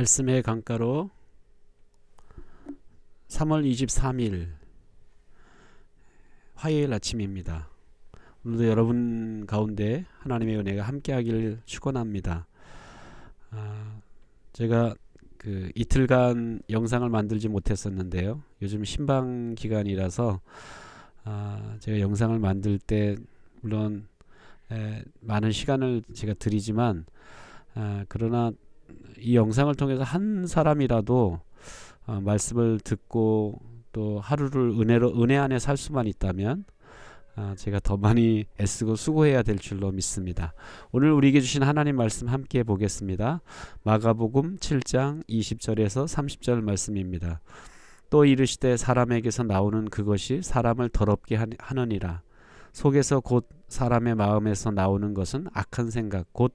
말씀의 강가로 3월 23일 화요일 아침입니다. 오늘도 여러분 가운데 하나님의 은혜가 함께하기를 축원합니다. 아, 제가 그 이틀간 영상을 만들지 못했었는데요. 요즘 신방 기간이라서 아, 제가 영상을 만들 때 물론 에, 많은 시간을 제가 드리지만 아, 그러나 이 영상을 통해서 한 사람이라도 어, 말씀을 듣고 또 하루를 은혜로 은혜 안에 살 수만 있다면 아, 제가 더 많이 애쓰고 수고해야 될 줄로 믿습니다. 오늘 우리에게 주신 하나님 말씀 함께 보겠습니다. 마가복음 7장 20절에서 30절 말씀입니다. 또 이르시되 사람에게서 나오는 그것이 사람을 더럽게 하느니라. 속에서 곧 사람의 마음에서 나오는 것은 악한 생각 곧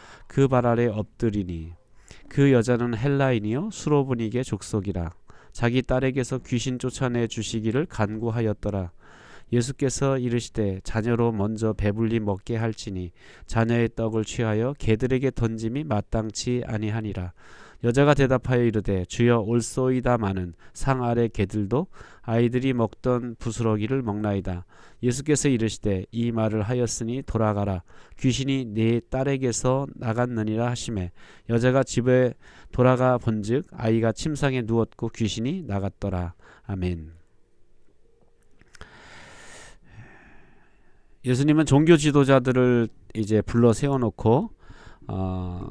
그 발 아래 엎드리니 그 여자는 헬라인이요 수로보니게 족속이라 자기 딸에게서 귀신 쫓아내 주시기를 간구하였더라. 예수께서 이르시되 자녀로 먼저 배불리 먹게 할지니 자녀의 떡을 취하여 개들에게 던짐이 마땅치 아니하니라. 여자가 대답하여 이르되 주여 올소이다마는 상 아래 개들도 아이들이 먹던 부스러기를 먹나이다. 예수께서 이르시되 이 말을 하였으니 돌아가라 귀신이 네 딸에게서 나갔느니라 하심에 여자가 집에 돌아가 본즉 아이가 침상에 누웠고 귀신이 나갔더라. 아멘. 예수님은 종교 지도자들을 이제 불러 세워놓고 어,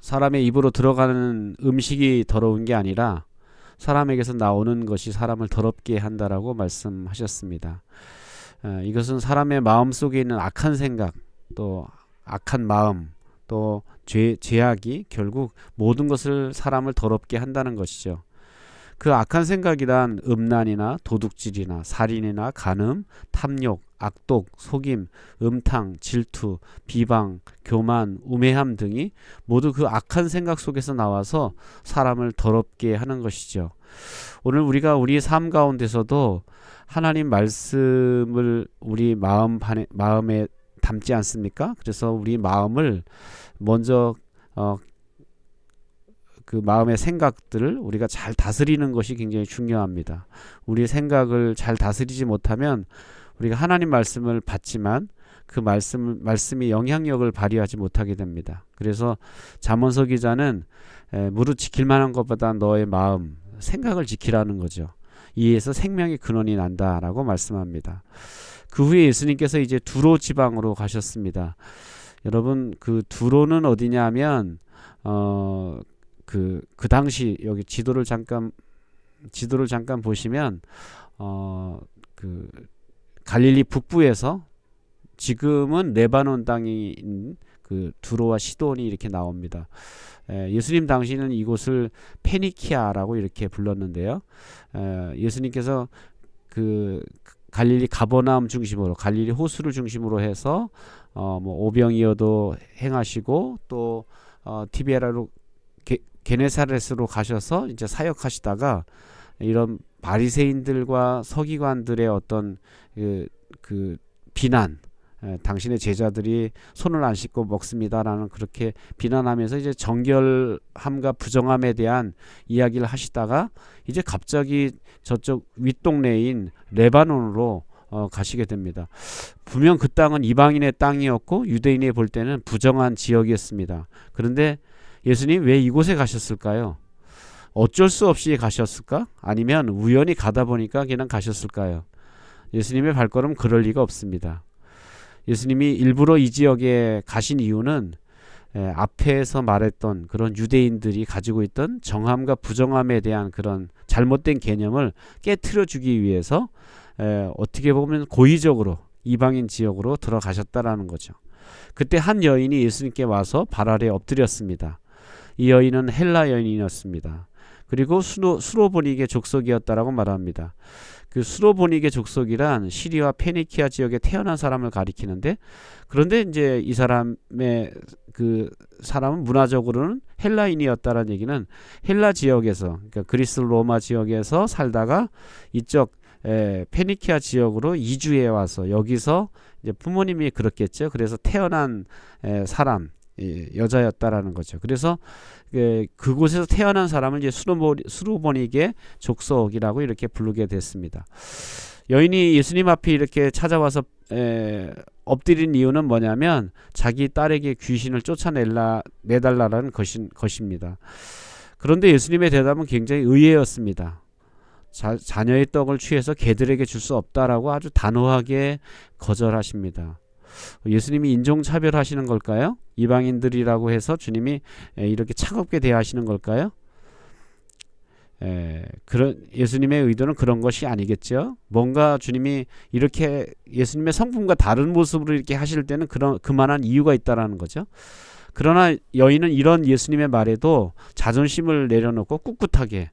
사람의 입으로 들어가는 음식이 더러운 게 아니라 사람에게서 나오는 것이 사람을 더럽게 한다라고 말씀하셨습니다. 어, 이것은 사람의 마음 속에 있는 악한 생각, 또 악한 마음, 또 죄, 죄악이 결국 모든 것을 사람을 더럽게 한다는 것이죠. 그 악한 생각이란 음란이나 도둑질이나 살인이나 간음, 탐욕, 악독, 속임, 음탕, 질투, 비방, 교만, 우매함 등이 모두 그 악한 생각 속에서 나와서 사람을 더럽게 하는 것이죠. 오늘 우리가 우리 삶 가운데서도 하나님 말씀을 우리 마음 마음에 담지 않습니까? 그래서 우리 마음을 먼저 어, 그 마음의 생각들을 우리가 잘 다스리는 것이 굉장히 중요합니다. 우리 생각을 잘 다스리지 못하면 우리가 하나님 말씀을 받지만 그 말씀 말씀이 영향력을 발휘하지 못하게 됩니다. 그래서 잠언서 기자는 에, 무릇 지킬 만한 것보다 너의 마음 생각을 지키라는 거죠. 이에서 생명의 근원이 난다라고 말씀합니다. 그 후에 예수님께서 이제 두로 지방으로 가셨습니다. 여러분 그 두로는 어디냐면 어 그, 그 당시 여기 지도를 잠깐, 지도를 잠깐 보시면, 어, 그, 갈릴리 북부에서 지금은 레바논 땅인 그 두로와 시돈이 이렇게 나옵니다. 에, 예수님 당시는 이곳을 페니키아라고 이렇게 불렀는데요. 에, 예수님께서 그 갈릴리 가버나움 중심으로 갈릴리 호수를 중심으로 해서 어, 뭐 오병이어도 행하시고 또 어, 티베라로 게네사렛으로 가셔서 이제 사역하시다가 이런 바리새인들과 서기관들의 어떤 그, 그 비난 에, 당신의 제자들이 손을 안 씻고 먹습니다라는 그렇게 비난하면서 이제 정결함과 부정함에 대한 이야기를 하시다가 이제 갑자기 저쪽 윗동네인 레바논으로 어, 가시게 됩니다. 분명 그 땅은 이방인의 땅이었고 유대인이 볼 때는 부정한 지역이었습니다. 그런데 예수님 왜 이곳에 가셨을까요? 어쩔 수 없이 가셨을까? 아니면 우연히 가다 보니까 그냥 가셨을까요? 예수님의 발걸음 그럴 리가 없습니다. 예수님이 일부러 이 지역에 가신 이유는 에, 앞에서 말했던 그런 유대인들이 가지고 있던 정함과 부정함에 대한 그런 잘못된 개념을 깨트려 주기 위해서 에, 어떻게 보면 고의적으로 이방인 지역으로 들어가셨다라는 거죠. 그때 한 여인이 예수님께 와서 발 아래 엎드렸습니다. 이 여인은 헬라 여인이었습니다. 그리고 수로, 수로보닉의 족속이었다라고 말합니다. 그 수로보닉의 족속이란 시리아 페니키아 지역에 태어난 사람을 가리키는데 그런데 이제 이 사람의 그 사람은 문화적으로는 헬라인이었다라는 얘기는 헬라 지역에서 그러니까 그리스 로마 지역에서 살다가 이쪽 에, 페니키아 지역으로 이주해 와서 여기서 이제 부모님이 그렇겠죠. 그래서 태어난 에, 사람 예, 여자였다라는 거죠. 그래서 그, 그곳에서 태어난 사람을 이제 수로보닉의 족속이라고 이렇게 부르게 됐습니다. 여인이 예수님 앞에 이렇게 찾아와서 에, 엎드린 이유는 뭐냐면 자기 딸에게 귀신을 쫓아내라 내달라라는 것인, 것입니다. 그런데 예수님의 대답은 굉장히 의외였습니다. 자, 자녀의 떡을 취해서 개들에게 줄 수 없다라고 아주 단호하게 거절하십니다. 예수님이 인종차별하시는 걸까요? 이방인들이라고 해서 주님이 이렇게 차갑게 대하시는 걸까요? 에, 그런 예수님의 의도는 그런 것이 아니겠죠. 뭔가 주님이 이렇게 예수님의 성품과 다른 모습으로 이렇게 하실 때는 그런 그만한 이유가 있다라는 거죠. 그러나 여인은 이런 예수님의 말에도 자존심을 내려놓고 꿋꿋하게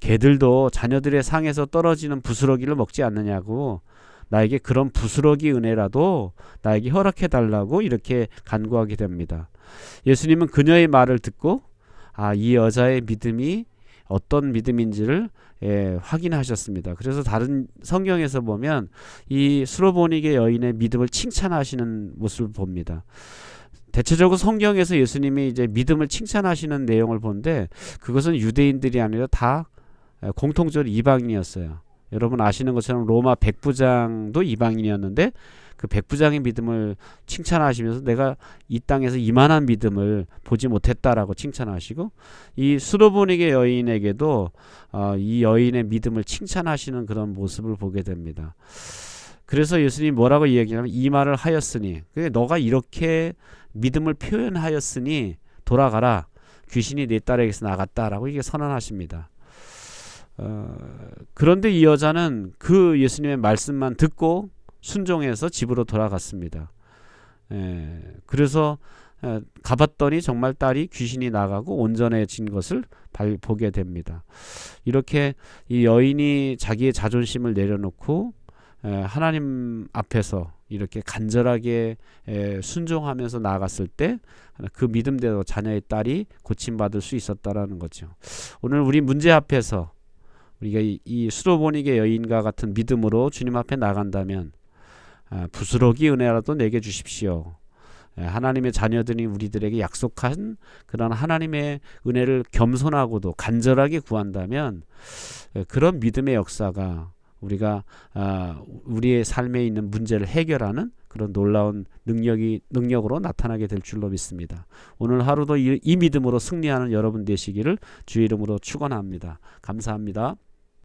개들도 자녀들의 상에서 떨어지는 부스러기를 먹지 않느냐고 나에게 그런 부스러기 은혜라도 나에게 허락해 달라고 이렇게 간구하게 됩니다. 예수님은 그녀의 말을 듣고 아, 이 여자의 믿음이 어떤 믿음인지를 예, 확인하셨습니다. 그래서 다른 성경에서 보면 이 수로보닉의 여인의 믿음을 칭찬하시는 모습을 봅니다. 대체적으로 성경에서 예수님이 이제 믿음을 칭찬하시는 내용을 보는데 그것은 유대인들이 아니라 다 공통적으로 이방인이었어요. 여러분 아시는 것처럼 로마 백부장도 이방인이었는데 그 백부장의 믿음을 칭찬하시면서 내가 이 땅에서 이만한 믿음을 보지 못했다라고 칭찬하시고 이 수로보닉의 여인에게도 어, 이 여인의 믿음을 칭찬하시는 그런 모습을 보게 됩니다. 그래서 예수님이 뭐라고 이야기하냐면 이 말을 하였으니 그게 너가 이렇게 믿음을 표현하였으니 돌아가라 귀신이 내 딸에게서 나갔다라고 이게 선언하십니다. 어, 그런데 이 여자는 그 예수님의 말씀만 듣고 순종해서 집으로 돌아갔습니다. 예, 그래서 에, 가봤더니 정말 딸이 귀신이 나가고 온전해진 것을 발, 보게 됩니다. 이렇게 이 여인이 자기의 자존심을 내려놓고 에, 하나님 앞에서 이렇게 간절하게 에, 순종하면서 나아갔을 때 그 믿음대로 자녀의 딸이 고침받을 수 있었다라는 거죠. 오늘 우리 문제 앞에서 우리가 이, 이 수로보닉의 여인과 같은 믿음으로 주님 앞에 나간다면 아, 부스러기 은혜라도 내게 주십시오. 예, 하나님의 자녀들이 우리들에게 약속한 그런 하나님의 은혜를 겸손하고도 간절하게 구한다면 예, 그런 믿음의 역사가 우리가 아, 우리의 삶에 있는 문제를 해결하는 그런 놀라운 능력이 능력으로 나타나게 될 줄로 믿습니다. 오늘 하루도 이, 이 믿음으로 승리하는 여러분 되시기를 주의 이름으로 축원합니다. 감사합니다.